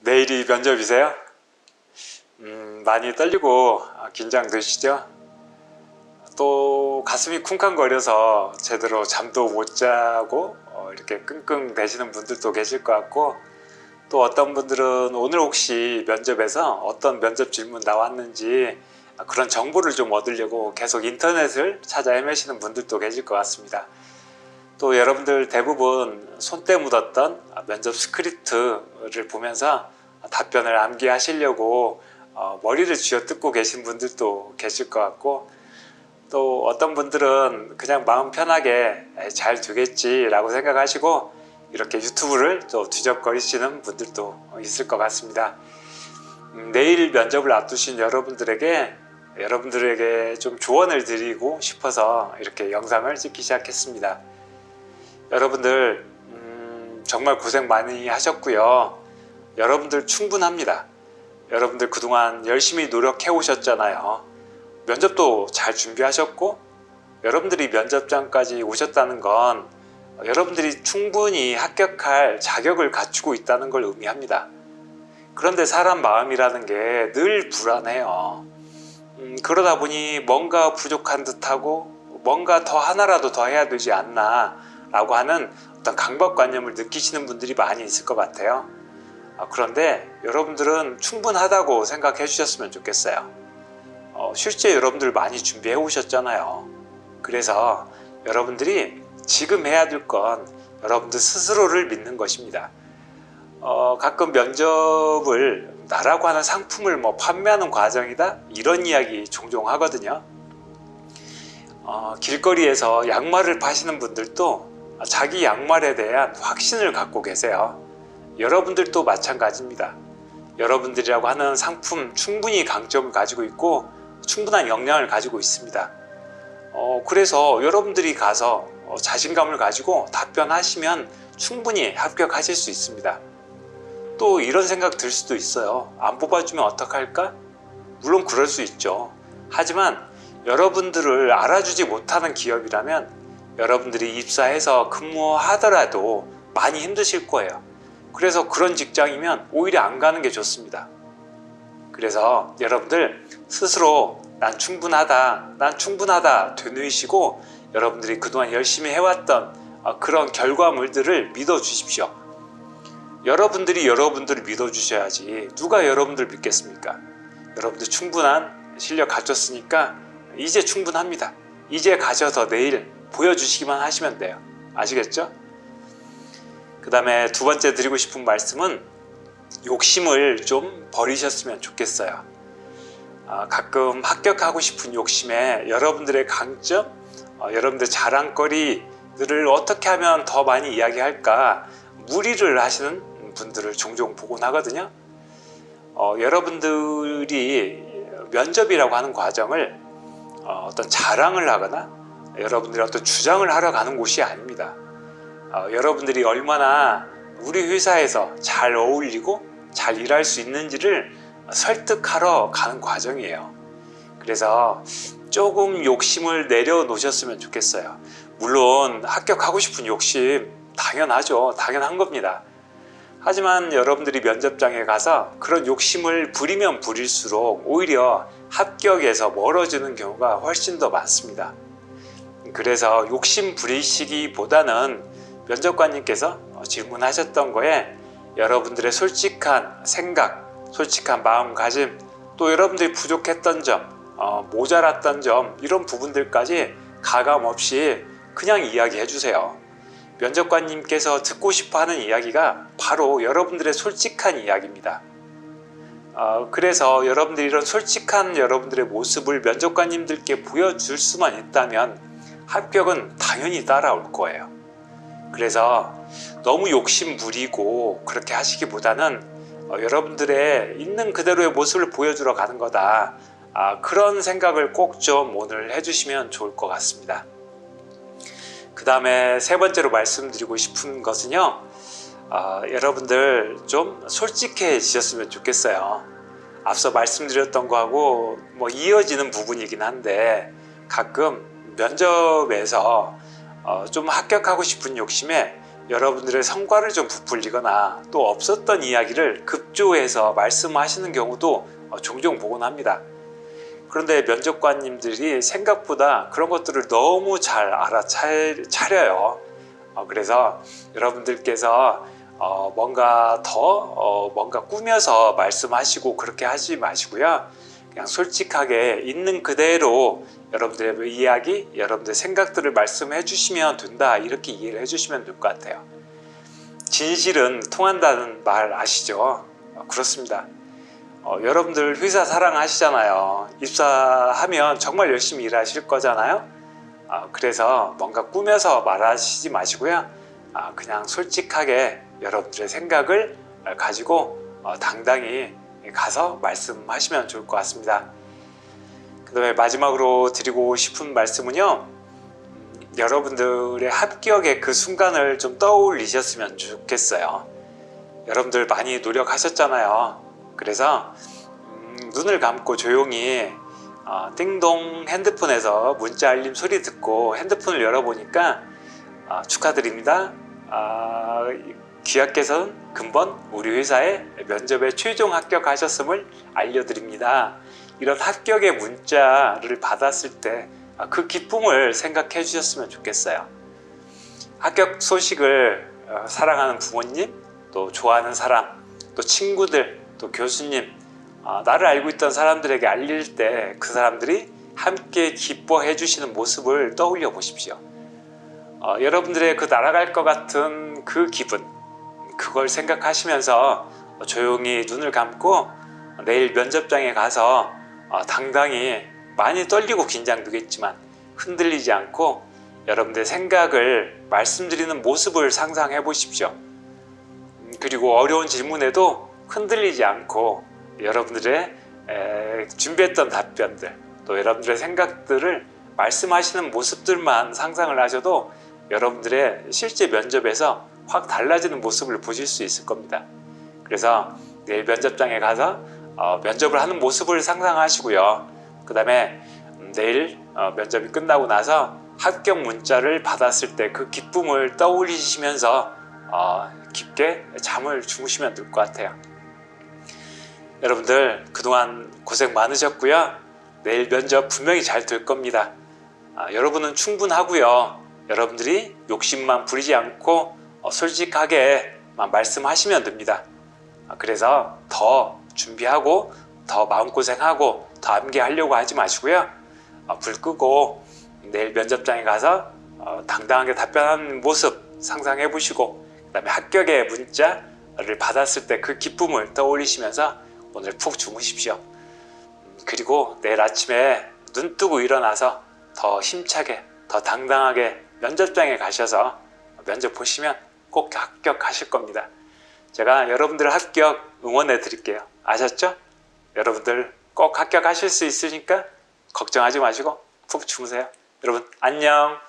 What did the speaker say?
내일이 면접이세요? 음, 많이 떨리고 아, 긴장되시죠? 또 가슴이 쿵쾅거려서 제대로 잠도 못 자고 어, 이렇게 끙끙 대시는 분들도 계실 것 같고 또 어떤 분들은 오늘 혹시 면접에서 어떤 면접 질문 나왔는지 아, 그런 정보를 좀 얻으려고 계속 인터넷을 찾아 헤매시는 분들도 계실 것 같습니다. 또 여러분들 대부분 손때 묻었던 면접 스크립트를 보면서 답변을 암기하시려고 어, 머리를 쥐어뜯고 계신 분들도 계실 것 같고 또 어떤 분들은 그냥 마음 편하게 잘 되겠지라고 생각하시고 이렇게 유튜브를 또 뒤적거리시는 분들도 있을 것 같습니다. 음, 내일 면접을 앞두신 여러분들에게 여러분들에게 좀 조언을 드리고 싶어서 이렇게 영상을 찍기 시작했습니다. 여러분들 음, 정말 고생 많이 하셨고요. 여러분들 충분합니다. 여러분들 그동안 열심히 노력해 오셨잖아요. 면접도 잘 준비하셨고 여러분들이 면접장까지 오셨다는 건 여러분들이 충분히 합격할 자격을 갖추고 있다는 걸 의미합니다. 그런데 사람 마음이라는 게 늘 불안해요. 음, 그러다 보니 뭔가 부족한 듯하고 뭔가 더 하나라도 더 해야 되지 않나 라고 하는 어떤 강박관념을 느끼시는 분들이 많이 있을 것 같아요. 아, 그런데 여러분들은 충분하다고 생각해 주셨으면 좋겠어요. 어, 실제 여러분들 많이 준비해 오셨잖아요. 그래서 여러분들이 지금 해야 될 건 여러분들 스스로를 믿는 것입니다. 어, 가끔 면접을 나라고 하는 상품을 뭐 판매하는 과정이다 이런 이야기 종종 하거든요. 어, 길거리에서 양말을 파시는 분들도 자기 양말에 대한 확신을 갖고 계세요. 여러분들도 마찬가지입니다. 여러분들이라고 하는 상품 충분히 강점을 가지고 있고 충분한 역량을 가지고 있습니다. 어, 그래서 여러분들이 가서 어, 자신감을 가지고 답변하시면 충분히 합격하실 수 있습니다. 또 이런 생각 들 수도 있어요. 안 뽑아주면 어떡할까? 물론 그럴 수 있죠. 하지만 여러분들을 알아주지 못하는 기업이라면 여러분들이 입사해서 근무하더라도 많이 힘드실 거예요. 그래서 그런 직장이면 오히려 안 가는 게 좋습니다. 그래서 여러분들 스스로 난 충분하다, 난 충분하다 되뇌이시고 여러분들이 그동안 열심히 해왔던 어, 그런 결과물들을 믿어주십시오. 여러분들이 여러분들을 믿어주셔야지 누가 여러분들 믿겠습니까? 여러분들 충분한 실력 갖췄으니까 이제 충분합니다. 이제 가셔서 내일 보여주시기만 하시면 돼요. 아시겠죠? 그 다음에 두 번째 드리고 싶은 말씀은 욕심을 좀 버리셨으면 좋겠어요. 아, 가끔 합격하고 싶은 욕심에 여러분들의 강점, 어, 여러분들 자랑거리들을 어떻게 하면 더 많이 이야기할까 무리를 하시는 분들을 종종 보곤 하거든요. 어, 여러분들이 면접이라고 하는 과정을 어, 어떤 자랑을 하거나 여러분들이 어떤 주장을 하러 가는 곳이 아닙니다. 어, 여러분들이 얼마나 우리 회사에서 잘 어울리고 잘 일할 수 있는지를 설득하러 가는 과정이에요. 그래서 조금 욕심을 내려놓으셨으면 좋겠어요. 물론 합격하고 싶은 욕심 당연하죠. 당연한 겁니다. 하지만 여러분들이 면접장에 가서 그런 욕심을 부리면 부릴수록 오히려 합격에서 멀어지는 경우가 훨씬 더 많습니다. 그래서 욕심 부리시기보다는 면접관님께서 질문하셨던 거에 여러분들의 솔직한 생각, 솔직한 마음가짐, 또 여러분들이 부족했던 점, 어, 모자랐던 점 이런 부분들까지 가감 없이 그냥 이야기해 주세요. 면접관님께서 듣고 싶어 하는 이야기가 바로 여러분들의 솔직한 이야기입니다. 어, 그래서 여러분들이 이런 솔직한 여러분들의 모습을 면접관님들께 보여줄 수만 있다면 합격은 당연히 따라올 거예요. 그래서 너무 욕심 부리고 그렇게 하시기보다는 어, 여러분들의 있는 그대로의 모습을 보여주러 가는 거다. 아, 그런 생각을 꼭 좀 오늘 해주시면 좋을 것 같습니다. 그 다음에 세 번째로 말씀드리고 싶은 것은요, 아, 여러분들 좀 솔직해지셨으면 좋겠어요. 앞서 말씀드렸던 거하고 뭐 이어지는 부분이긴 한데 가끔 면접에서 어, 좀 합격하고 싶은 욕심에 여러분들의 성과를 좀 부풀리거나 또 없었던 이야기를 급조해서 말씀하시는 경우도 어, 종종 보곤 합니다. 그런데 면접관님들이 생각보다 그런 것들을 너무 잘 알아차려요. 어, 그래서 여러분들께서 어, 뭔가 더 어, 뭔가 꾸며서 말씀하시고 그렇게 하지 마시고요. 그냥 솔직하게 있는 그대로 여러분들의 이야기, 여러분들의 생각들을 말씀해 주시면 된다. 이렇게 이해를 해 주시면 될 것 같아요. 진실은 통한다는 말 아시죠? 어, 그렇습니다. 어, 여러분들 회사 사랑하시잖아요. 입사하면 정말 열심히 일하실 거잖아요. 어, 그래서 뭔가 꾸며서 말하시지 마시고요. 아, 그냥 솔직하게 여러분들의 생각을 가지고 어, 당당히 가서 말씀하시면 좋을 것 같습니다. 그 다음에 마지막으로 드리고 싶은 말씀은요. 음, 여러분들의 합격의 그 순간을 좀 떠올리셨으면 좋겠어요. 여러분들 많이 노력하셨잖아요. 그래서 음, 눈을 감고 조용히 어, 띵동 핸드폰에서 문자 알림 소리 듣고 핸드폰을 열어보니까 아, 축하드립니다. 아, 귀하께서는 금번 우리 회사에 면접에 최종 합격하셨음을 알려드립니다. 이런 합격의 문자를 받았을 때 그 기쁨을 생각해 주셨으면 좋겠어요. 합격 소식을 어, 사랑하는 부모님, 또 좋아하는 사람, 또 친구들, 또 교수님, 아, 나를 알고 있던 사람들에게 알릴 때 그 사람들이 함께 기뻐해 주시는 모습을 떠올려 보십시오. 어, 여러분들의 그 날아갈 것 같은 그 기분, 그걸 생각하시면서 조용히 눈을 감고 내일 면접장에 가서 어, 당당히 많이 떨리고 긴장되겠지만 흔들리지 않고 여러분들의 생각을 말씀드리는 모습을 상상해 보십시오. 음, 그리고 어려운 질문에도 흔들리지 않고 여러분들의 에, 준비했던 답변들 또 여러분들의 생각들을 말씀하시는 모습들만 상상을 하셔도 여러분들의 실제 면접에서 확 달라지는 모습을 보실 수 있을 겁니다. 그래서 내일 면접장에 가서 어, 면접을 하는 모습을 상상하시고요. 그 다음에 내일 어, 면접이 끝나고 나서 합격 문자를 받았을 때 그 기쁨을 떠올리시면서 어, 깊게 잠을 주무시면 될 것 같아요. 여러분들 그동안 고생 많으셨고요. 내일 면접 분명히 잘 될 겁니다. 아, 여러분은 충분하고요. 여러분들이 욕심만 부리지 않고 어, 솔직하게만 말씀하시면 됩니다. 아, 그래서 더 준비하고 더 마음고생하고 더 암기하려고 하지 마시고요. 어, 불 끄고 내일 면접장에 가서 어, 당당하게 답변하는 모습 상상해 보시고 그 다음에 합격의 문자를 받았을 때 그 기쁨을 떠올리시면서 오늘 푹 주무십시오. 음, 그리고 내일 아침에 눈 뜨고 일어나서 더 힘차게 더 당당하게 면접장에 가셔서 면접 보시면 꼭 합격하실 겁니다. 제가 여러분들 합격 응원해 드릴게요. 아셨죠? 여러분들 꼭 합격하실 수 있으니까 걱정하지 마시고 푹 주무세요. 여러분 안녕.